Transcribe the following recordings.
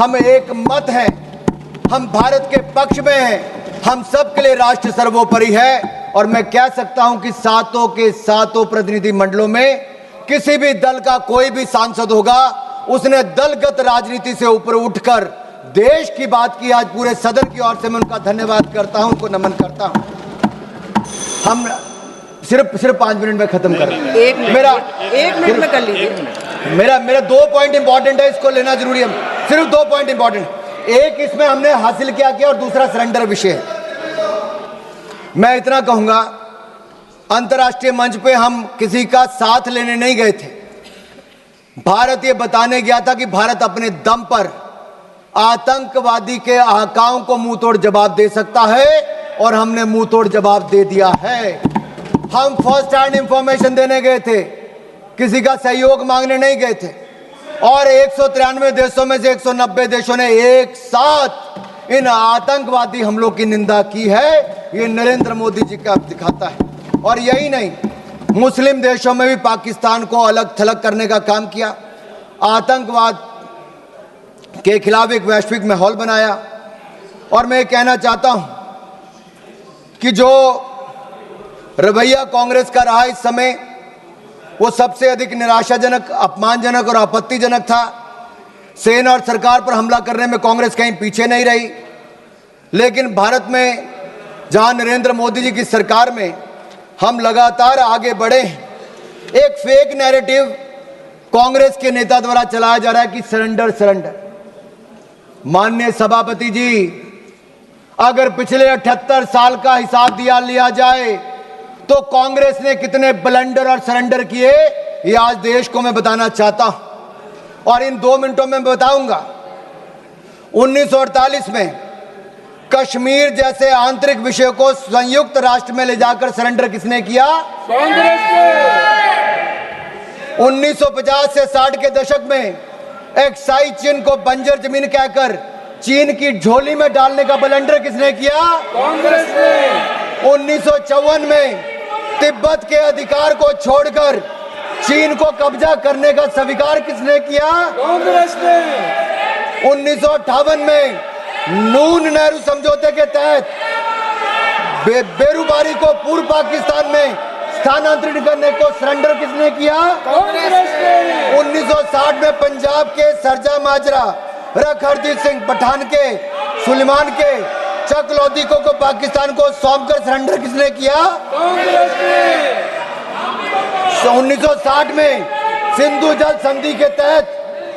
हम एक मत हैं। हम भारत के पक्ष में हैं। हम सबके लिए राष्ट्र सर्वोपरि है। और मैं कह सकता हूँ कि सातों के सातों प्रतिनिधि मंडलों में किसी भी दल का कोई भी सांसद होगा उसने दलगत राजनीति से ऊपर उठकर देश की बात की। आज पूरे सदन की ओर से मैं उनका धन्यवाद करता हूँ उनको नमन करता हूँ। हम सिर्फ़ सिर्फ़ पाँच मिनट में खत्म कर एक मिनट मेरा एक मिनट में कर लीजिए। मेरा मेरा दो पॉइंट इंपॉर्टेंट है इसको लेना ज़रूरी है। सिर्फ़ दो पॉइंट इंपॉर्टेंट एक इसमें हमने हासिल क्या किया और दूसरा सरेंडर विषय. है मैं इतना कहूँगा, अंतर्राष्ट्रीय मंच पे हम किसी का साथ लेने नहीं गए थे. भारत ये बताने गया था कि भारत अपने दम पर आतंकवादी के आकाओं को मुँह तोड़ जवाब दे सकता है और हमने मुँह तोड़ जवाब दे दिया है. हम फ़र्स्ट हैंड इंफॉर्मेशन देने गए थे. किसी का सहयोग मांगने नहीं गए थे. और एक सौ तिरानवे देशों में से 190 देशों ने एक साथ इन आतंकवादी हमलों की निंदा की है। ये नरेंद्र मोदी जी का दिखाता है। और यही नहीं, मुस्लिम देशों में भी पाकिस्तान को अलग थलग करने का काम किया। आतंकवाद के खिलाफ एक वैश्विक माहौल बनाया। और मैं कहना चाहता हूँ कि जो रवैया कांग्रेस का रहा इस समय वो सबसे अधिक निराशाजनक, अपमानजनक और आपत्तिजनक था। सेना और सरकार पर हमला करने में कांग्रेस कहीं पीछे नहीं रही। लेकिन भारत में जहाँ नरेंद्र मोदी जी की सरकार में हम लगातार आगे बढ़े एक फेक नैरेटिव कांग्रेस के नेता द्वारा चलाया जा रहा है कि सरेंडर सरेंडर माननीय सभापति जी, अगर पिछले 78 साल का हिसाब दिया, लिया जाए तो कांग्रेस ने कितने ब्लंडर और सरेंडर किए ये आज देश को मैं बताना चाहता हूँ। और इन दो मिनटों में बताऊँगा। 1948 में कश्मीर जैसे आंतरिक विषय को संयुक्त राष्ट्र में ले जाकर सरेंडर किसने किया? कांग्रेस ने 1950 से 60 के दशक में एक्साई चीन को बंजर ज़मीन कहकर चीन की झोली में डालने का बलंडर किसने किया? कांग्रेस ने। उन्नीस सौ चौवन में तिब्बत के अधिकार को छोड़कर चीन को कब्जा करने का स्वीकार किसने किया? कांग्रेस ने। उन्नीस सौ अठावन में नून नेहरू समझौते के तहत बे, बेरूबारी को पूर्व पाकिस्तान में स्थानांतरित करने को सरेंडर किसने किया? कांग्रेस ने। 1960 में पंजाब के सरजा माजरा रख हरदीप सिंह पठान के सुलेमान के चक लोधी को, को पाकिस्तान को सौंप कर सरेंडर किसने किया? उन्नीस सौ साठ में सिंधु जल संधि के तहत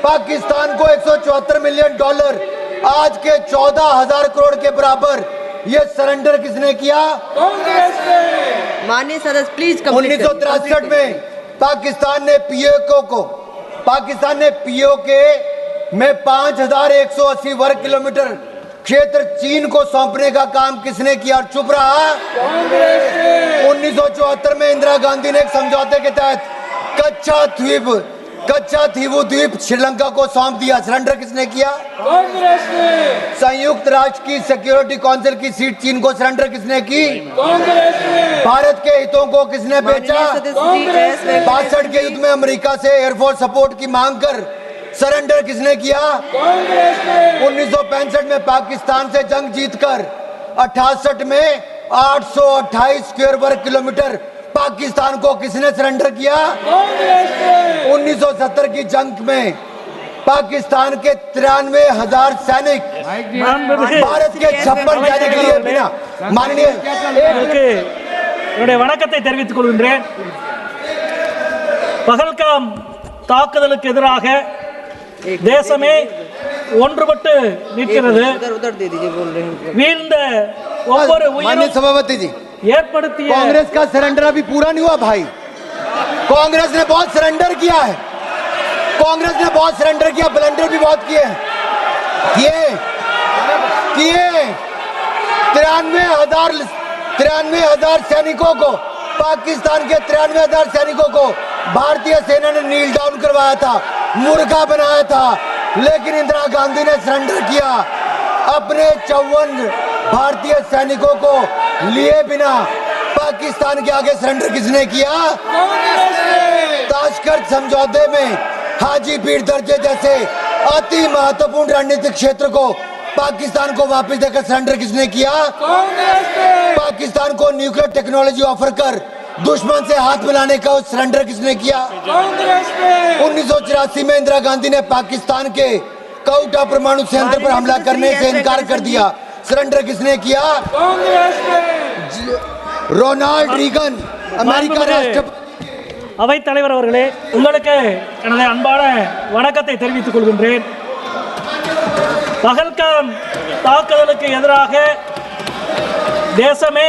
पाकिस्तान को 174 मिलियन डॉलर आज के चौदह हज़ार करोड़ के बराबर ये सरेंडर किसने किया? कांग्रेस ने। माननीय सदस्य प्लीज़ उन्नीस सौ में पाकिस्तान ने पीओके को पाकिस्तान ने पीओके में 5,180 वर्ग किलोमीटर क्षेत्र चीन को सौंपने का काम किसने किया? और चुप रहा। कांग्रेस ने उन्नीस में इंदिरा गांधी ने एक समझौते के तहत कच्चा द्वीप कच्चा थीवू द्वीप श्रीलंका को सौंप दिया। सरेंडर किसने किया? कांग्रेस ने संयुक्त राष्ट्र की सिक्योरिटी काउंसिल की सीट चीन को सरेंडर किसने की? कांग्रेस ने भारत के हितों को किसने बेचा? कांग्रेस ने बासठ के युद्ध में अमेरिका से एयरफोर्स सपोर्ट की मांग कर सरेंडर किसने किया कांग्रेस ने उन्नीस में पाकिस्तान से जंग जीतकर 68 में 828 स्क्वायर वर्ग किलोमीटर पाकिस्तान को किसने सरेंडर किया कांग्रेस ने 1970 की जंग में पाकिस्तान के तिरानवे हजार सैनिक भारत के छप्पन सैनिक लिए बिना माननीय एक உங்களுக்கு என்னுடைய வணக்கத்தை தெரிவித்துக் கொள்கின்றேன் பகல்காம் தாக்குதலுக்கு எதிராக தேசமே ஒன்றுபட்டு நிற்கிறது उधर उधर दे दीजिए बोल रहे हैं வீழ்ந்த ஒவ்வொரு माननीय உயிரும் सभापति जी ஏற்படுத்திய कांग्रेस का सरेंडर अभी पूरा नहीं हुआ भाई कांग्रेस ने बहुत सरेंडर किया है कांग्रेस ने बहुत सरेंडर किया ब्लंडर भी बहुत किए हैं किए किए तिरानवे हजार तिरानवे हजार सैनिकों को पाकिस्तान के तिरानवे हजार सैनिकों को भारतीय सेना ने नील डाउन करवाया था मुर्गा बनाया था लेकिन इंदिरा गांधी ने सरेंडर किया। अपने चौवन भारतीय सैनिकों को लिए बिना पाकिस्तान के आगे सरेंडर किसने किया? ताशकंद समझौते में हाजी पीर दर्जे जैसे अति महत्वपूर्ण रणनीतिक क्षेत्र को पाकिस्तान को वापस देकर सरेंडर किसने किया? पाकिस्तान को न्यूक्लियर टेक्नोलॉजी ऑफ़र कर दुश्मन से हाथ मिलाने का सरेंडर किसने किया कांग्रेस ने उन्नीस में इंदिरा गांधी ने पाकिस्तान के कौटा परमाणु संयंत्र पर हमला करने से इनकार कर दिया सरेंडर किसने किया कांग्रेस ने रोनाल्ड रीगन अमेरिका माननीय- राष्ट्रपति அவைத் தலைவர் அவர்களே உங்களுக்கு எனது அன்பான வணக்கத்தை தெரிவித்துக் கொள்கின்றேன் பகல்காம் தாக்குதலுக்கு எதிராக தேசமே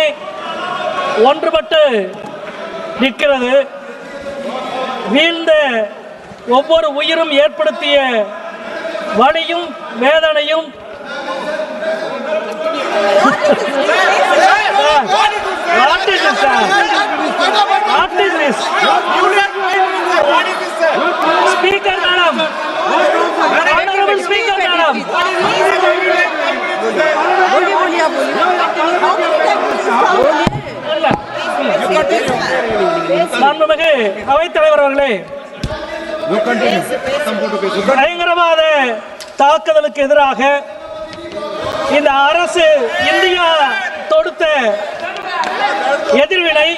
ஒன்றுபட்டு நிற்கிறது. வீழ்ந்த ஒவ்வொரு உயிரும் ஏற்படுத்திய வலியும் வேதனையும் ஸ்பீக்கர் மேடம். Speaker madam. மாண்புமிகு அவைத்தலைவர் அவர்களே. பயங்கரவாத தாக்குதலுக்கு எதிராக இந்த அரசு இந்தியா தொடுத்த எதிர்வினை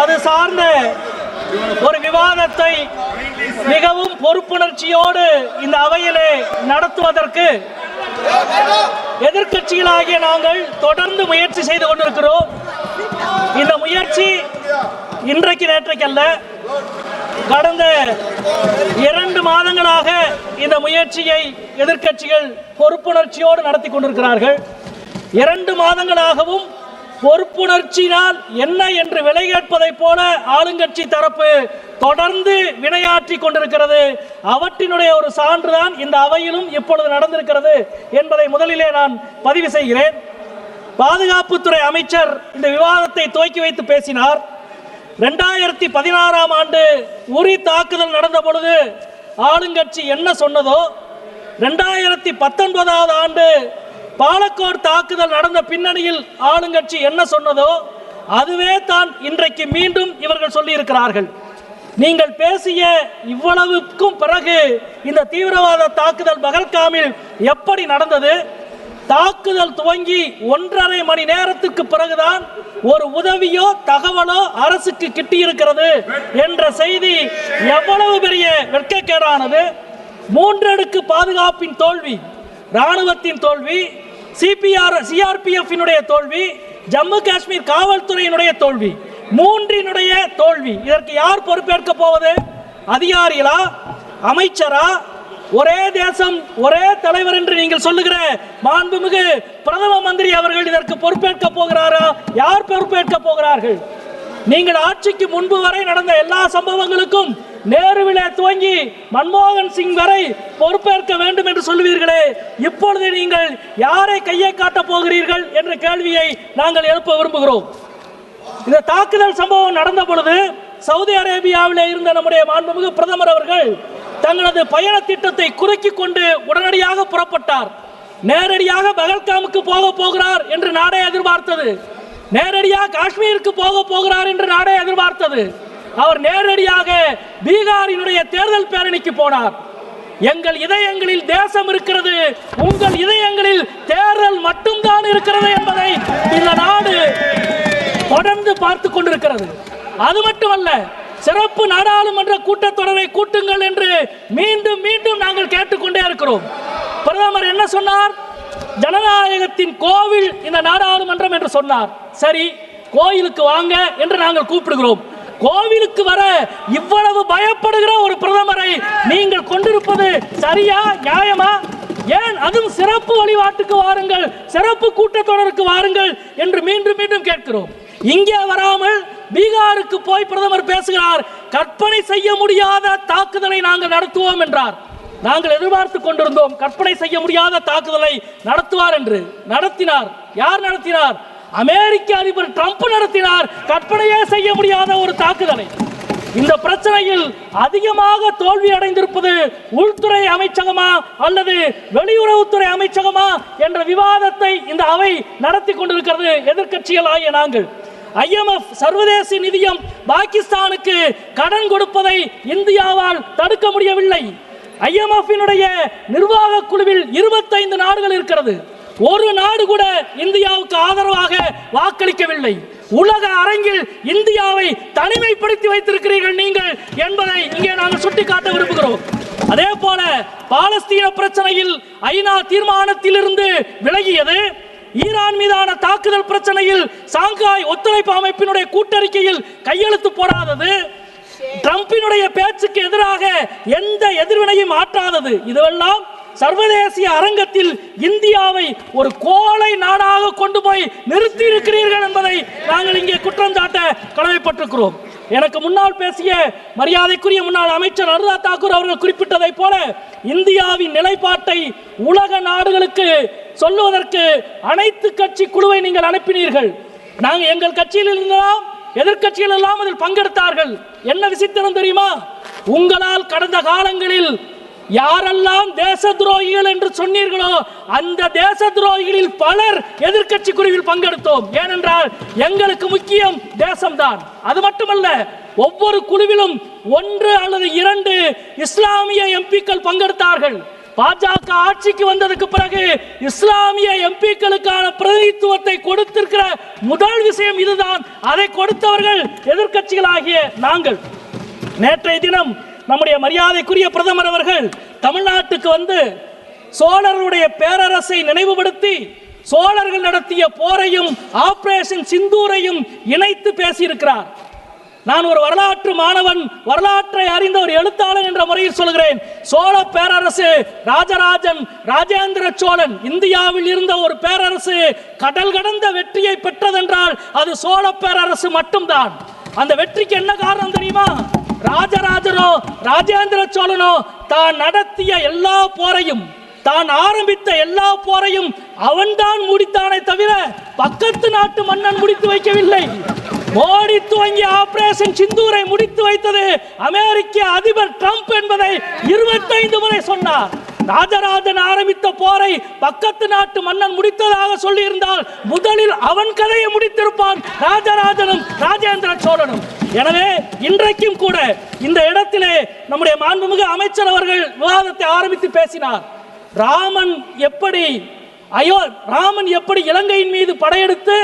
அது சார்ந்த ஒரு விவாதத்தை மிகவும் பொறுப்புணர்ச்சியோடு இந்த அவையிலே நடத்துவதற்கு எதிர்க்கட்சிகளாகிய நாங்கள் தொடர்ந்து முயற்சி செய்து கொண்டிருக்கிறோம். இந்த முயற்சி இன்றைக்கு நேற்றைக்கு அல்ல கடந்த இரண்டு மாதங்களாக இந்த முயற்சியை எதிர்கட்சிகள் பொறுப்புணர்ச்சியோடு நடத்தி கொண்டிருக்கிறார்கள். இரண்டு மாதங்களாகவும் பொறுப்புணர்ச்சியினால் என்ன என்று விலை கேட்பதைப் போல ஆளுங்கட்சி தரப்பு தொடர்ந்து வினையாற்றி கொண்டிருக்கிறது. அவற்றினுடைய ஒரு சான்றுதான் இந்த அவையிலும் இப்பொழுது நடந்திருக்கிறது என்பதை முதலிலே நான் பதிவு செய்கிறேன். பாதுகாப்புத்துறை அமைச்சர் இந்த விவாதத்தை துவக்கி வைத்து பேசினார். ரெண்டாயிரத்தி பதினாறாம் ஆண்டு உரி தாக்குதல் நடந்த பொழுது ஆளுங்கட்சி என்ன சொன்னதோ ரெண்டாயிரத்தி பத்தொன்பதாவது ஆண்டு பாலக்கோடு தாக்குதல் நடந்த பின்னணியில் ஆளுங்கட்சி என்ன சொன்னதோ அதுவே தான் இன்றைக்கு மீண்டும் இவர்கள் சொல்லியிருக்கிறார்கள். நீங்கள் பேசிய இவ்வளவுக்கும் பிறகு இந்த தீவிரவாத தாக்குதல் பகல்காமில் எப்படி நடந்தது? தாக்குதல் துவங்கி ஒன்றரை மணி நேரத்துக்கு பிறகுதான் ஒரு உதவியோ தகவலோ அரசுக்கு கிட்டியிருக்கிறது என்ற செய்தி எவ்வளவு பெரிய வெட்கக்கேடானது. மூன்றடுக்கு பாதுகாப்பின் தோல்வி ராணுவத்தின் தோல்வி சிபிஆர் சிஆர்பிஎஃபினுடைய தோல்வி ஜம்மு காஷ்மீர் காவல்துறையினுடைய தோல்வி மூன்றினுடைய தோல்வி. இதற்கு யார் பொறுப்பேற்க போவது? அதிகாரிகளா? அமைச்சரா? ஒரே தேசம் ஒரே தலைவர் என்று நீங்கள் சொல்லுகிற மாண்புமிகு பிரதம மந்திரி அவர்கள் இதற்கு பொறுப்பேற்க போகிறாரா? யார் பொறுப்பேற்க போகிறார்கள்? நீங்கள் ஆட்சிக்கு முன்பு வரை நடந்த எல்லா சம்பவங்களுக்கும் நேருவிலே துவங்கி மன்மோகன் சிங் வரை பொறுப்பேற்க வேண்டும் என்று சொல்லுவீர்களே. இப்பொழுது நீங்கள் யாரை கையை காட்டப் போகிறீர்கள் என்ற கேள்வியை நாங்கள் எழுப்ப விரும்புகிறோம். இந்த தாக்குதல் சம்பவம் நடந்த பொழுது சவுதி அரேபியாவில் இருந்த நம்முடைய மாண்புமிகு பிரதமர் அவர்கள் தங்களது பயண திட்டத்தை குறுக்கிக் கொண்டு உடனடியாக புறப்பட்டார். நேரடியாக பகல்காமுக்கு போக போகிறார் என்று நாடே எதிர்பார்த்தது. நேரடியாக காஷ்மீருக்கு போக போகிறார் என்று நாடே எதிர்பார்த்தது. அவர் நேரடியாக பீகாரினுடைய தேர்தல் பேரணிக்கு போனார். எங்கள் இதயங்களில் தேசம் இருக்கிறது உங்கள் இதயங்களில் தேர்தல் மட்டும்தான் இருக்கிறது என்பதை இந்த நாடு தொடர்ந்து பார்த்து கொண்டிருக்கிறது. அது மட்டுமல்ல சிறப்பு நாடாளுமன்ற கூட்டத்தொடரை கூட்டுங்கள் என்று மீண்டும் மீண்டும் நாங்கள் கேட்டுக்கொண்டே இருக்கிறோம். பிரதமர் என்ன சொன்னார்? ஜனநாயகத்தின் கோவில் இந்த நாடாளுமன்றம் என்று சொன்னார். சரி கோயிலுக்கு வாங்க என்று நாங்கள் கூப்பிடுகிறோம். கோவிலுக்கு வர இவ்வளவு பயப்படுகிற ஒரு பிரதமரை நீங்கள் கொண்டிருப்பது சரியா நியாயமா? ஏன் அதுவும் சிறப்பு வழிபாட்டுக்கு வாருங்கள் சிறப்பு கூட்டத்தொடருக்கு வாருங்கள் என்று மீண்டும் மீண்டும் கேட்கிறோம். இங்கே வராமல் பீகாருக்கு போய் பிரதமர் பேசுகிறார். கற்பனை செய்ய முடியாத தாக்குதலை நாங்கள் நடத்துவோம் என்றார். நாங்கள் எதிர்பார்த்து கொண்டிருந்தோம் கற்பனை செய்ய முடியாத தாக்குதலை நடத்துவார் என்று. நடத்தினார். யார் நடத்தினார்? அமெரிக்க அதிபர் ட்ரம்ப் நடத்தினார். கற்பனையே செய்ய முடியாத ஒரு தாக்குதலை. இந்த பிரச்சனையில் அதிகமாக தோல்வி அடைந்திருப்பது உள்துறை அமைச்சகமா அல்லது வெளியுறவுத்துறை அமைச்சகமா என்ற விவாதத்தை இந்த அவை நடத்தி கொண்டிருக்கிறது எதிர்கட்சிகள் ஆகிய நாங்கள். ஐஎம்எஃப் சர்வதேச நிதியம் பாகிஸ்தானுக்கு கடன் கொடுப்பதை இந்தியாவால் தடுக்க முடியவில்லை. ஐஎம்எஃபினுடைய நிர்வாக குழுவில் இருபத்தைந்து நாடுகள் இருக்கிறது. ஒரு நாடு கூட இந்தியாவுக்கு ஆதரவாக வாக்களிக்கவில்லை. உலக அரங்கில் இந்தியாவை தனிமைப்படுத்தி வைத்திருக்கிறீர்கள் நீங்கள் என்பதை இங்கே நாங்கள் சுட்டிக்காட்ட விரும்புகிறோம். அதே போல பாலஸ்தீன பிரச்சனையில் ஐநா தீர்மானத்திலிருந்து விலகியது. ஈரான் மீதான தாக்குதல் பிரச்சனையில் சாங்காய் ஒத்துழைப்பு அமைப்பினுடைய கூட்டறிக்கையில் கையெழுத்து போடாதது. ட்ரம்பினுடைய பேச்சுக்கு எதிராக எந்த எதிர்வினையும் ஆற்றாதது. இதுவெல்லாம் சர்வதேசிய அரங்கத்தில் இந்தியாவை ஒரு கோழை நாடாக கொண்டு போய் நிறுத்தி இருக்கிறீர்கள் என்பதை நாங்கள் இங்கே குற்றம் சாட்ட கடமைப்பட்டிருக்கிறோம். எனக்கு முன்னால் பேசிய மரியாதைக்குரிய முன்னாள் அமைச்சர் அனுராக் தாக்கூர் அவர்கள் குறிப்பிட்டதைப் போல இந்தியாவின் நிலைப்பாட்டை உலக நாடுகளுக்கு சொல்லுவதற்கு அனைத்து கட்சி குழுவை நீங்கள் அனுப்பினீர்கள். நாங்கள் எங்கள் கட்சியில் இருந்தோம் எதிர்க்கட்சிகள் எல்லாம் அதில் பங்கெடுத்தார்கள். என்ன விசித்திரம் தெரியுமா? உங்களால் கடந்த காலங்களில் யாரெல்லாம் தேச துரோகிகள் என்று சொன்னீர்களோ அந்த தேச துரோகிகளில் பலர் எதிர்க்கட்சி குழுவில் பங்கெடுத்தோம். ஏனென்றால் எங்களுக்கு முக்கியம் தேசம்தான். அது மட்டுமல்ல ஒவ்வொரு குழுவிலும் ஒன்று அல்லது இரண்டு இஸ்லாமிய எம்பிக்கள் பங்கெடுத்தார்கள். பாஜக ஆட்சிக்கு வந்ததுக்கு பிறகு இஸ்லாமிய எம்பிக்களுக்கான பிரதிநிதித்துவத்தை கொடுத்திருக்கிற முதல் விஷயம் இதுதான். அதை கொடுத்தவர்கள் எதிர்க்கட்சிகளாகிய நாங்கள். நேற்றைய தினம் நம்முடைய மரியாதைக்குரிய பிரதமர் அவர்கள் தமிழ்நாட்டுக்கு வந்து சோழருடைய பேரரசை நினைவுபடுத்தி சோழர்கள் நடத்திய போரையும் ஆபரேஷன் சிந்தூரையும் இணைத்து பேசியிருக்கிறார். நான் ஒரு வரலாற்று மாணவன் வரலாற்றை அறிந்த ஒரு எழுத்தாளன் என்ற முறையில் சொல்கிறேன் சோழ பேரரசு ராஜராஜன் ராஜேந்திர சோழன் இந்தியாவில் இருந்த ஒரு பேரரசு கடல் கடந்த வெற்றியை பெற்றதென்றால் அது சோழ பேரரசு மட்டும்தான். அந்த வெற்றிக்கு என்ன காரணம் தெரியுமா? ராஜராஜனோ ராஜேந்திர சோழனோ தான் நடத்திய எல்லா போரையும் தான் ஆரம்பித்த எல்லா போரையும் அவன்தான் முடித்தான் பக்கத்து நாட்டு மன்னன் முடித்து வைக்கவில்லை. மோடி துவங்கிய ஆபரேஷன் சிந்தூரை முடித்து வைத்தது அமெரிக்க அதிபர் ட்ரம்ப் என்பதை இருபத்தைந்து முறை சொன்னார். ராஜராஜன் ஆரம்பித்த போரை பக்கத்து நாட்டு மன்னன் முடித்ததாக சொல்லியிருந்தால் முதலில் அவன் கதையை முடித்திருப்பான் ராஜராஜனும் ராஜேந்திர சோழனும். எனவே இன்றைக்கும் கூட இந்த இடத்திலே நம்முடைய மாண்புமிகு அமைச்சர் அவர்கள் விவாதத்தை ஆரம்பித்து பேசினார். ராமன் எப்படி ஐயோ ராமன் எப்படி இலங்கையின் மீது படையெடுத்து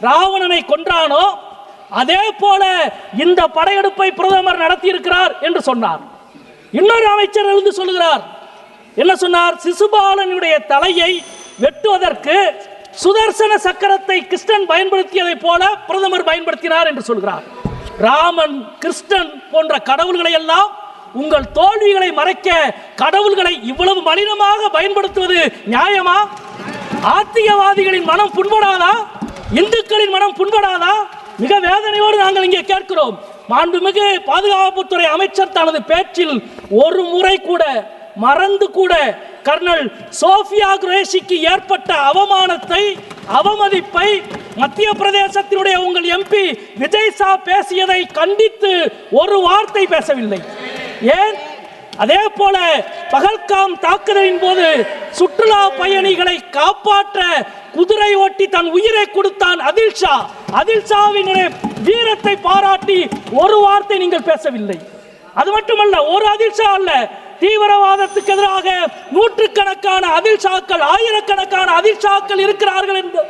ராவணனை கொன்றானோ அதே போல இந்த படையெடுப்பை பிரதமர் நடத்தியிருக்கிறார் என்று சொன்னார். இன்னொரு அமைச்சர் எழுந்து சொல்லுகிறார். என்ன சொன்னார்? சிசுபாலனுடைய தலையை வெட்டுவதற்கு சுதர்சன சக்கரத்தை கிருஷ்ணன் பயன்படுத்தியதைப் போல பிரதமர் பயன்படுத்தினார் என்று சொல்கிறார். ராமன் கிருஷ்ணன் போன்ற கடவுள்களை எல்லாம் உங்கள் தோல்விகளை மறைக்க கடவுள்களை இவ்வளவு மலினமாக பயன்படுத்துவது நியாயமா? ஆத்தியவாதிகளின் மனம் புண்படாதா? இந்துக்களின் மனம் புண்படாதா? மிக வேதனையோடு நாங்கள் இங்கே கேட்கிறோம். மாண்புமிகு பாதுகாப்புத்துறை அமைச்சர் தனது பேச்சில் ஒரு முறை கூட மறந்து கூட கர்னல் சோஃபியா குரேஷிக்கு ஏற்பட்ட அவமானத்தை அவமதிப்பை மத்திய பிரதேசத்தினுடைய உங்கள் எம்பி விஜய் சா பேசியதை கண்டித்து ஒரு வார்த்தை பேசவில்லை. ஏன்? அதே போல பகல்காம் தாக்குதலின் போது சுற்றுலா பயணிகளை காப்பாற்ற குதிரை ஓட்டி தன் உயிரை கொடுத்தான் அதில் ஷா அதில் ஷாவினுடைய வீரத்தை பாராட்டி ஒரு வார்த்தை நீங்கள் பேசவில்லை. அது மட்டுமல்ல ஒரு அதிர்ஷா அல்ல தீவிரவாதத்துக்கு எதிராக நூற்றுக்கணக்கான அதிர்ஷாக்கள் ஆயிரக்கணக்கான அதிர்ஷாக்கள் இருக்கிறார்கள் என்று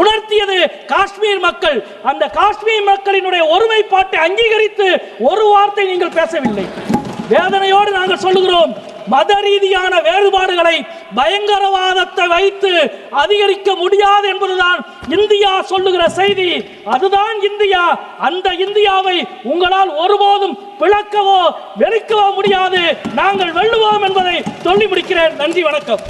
உணர்த்தியது காஷ்மீர் மக்கள். அந்த காஷ்மீர் மக்களினுடைய ஒருமைப்பாட்டை அங்கீகரித்து ஒரு வார்த்தை நீங்கள் பேசவில்லை. வேதனையோடு நாங்கள் சொல்லுகிறோம். மத ரீதியான வேறுபாடுகளை பயங்கரவாதத்தை வைத்து அதிகரிக்க முடியாது என்பதுதான் இந்தியா சொல்லுகிற செய்தி. அதுதான் இந்தியா. அந்த இந்தியாவை உங்களால் ஒருபோதும் பிளக்கவோ வெறுக்கவோ முடியாது. நாங்கள் வெல்லுவோம் என்பதை சொல்லி முடிக்கிறேன் நன்றி வணக்கம்.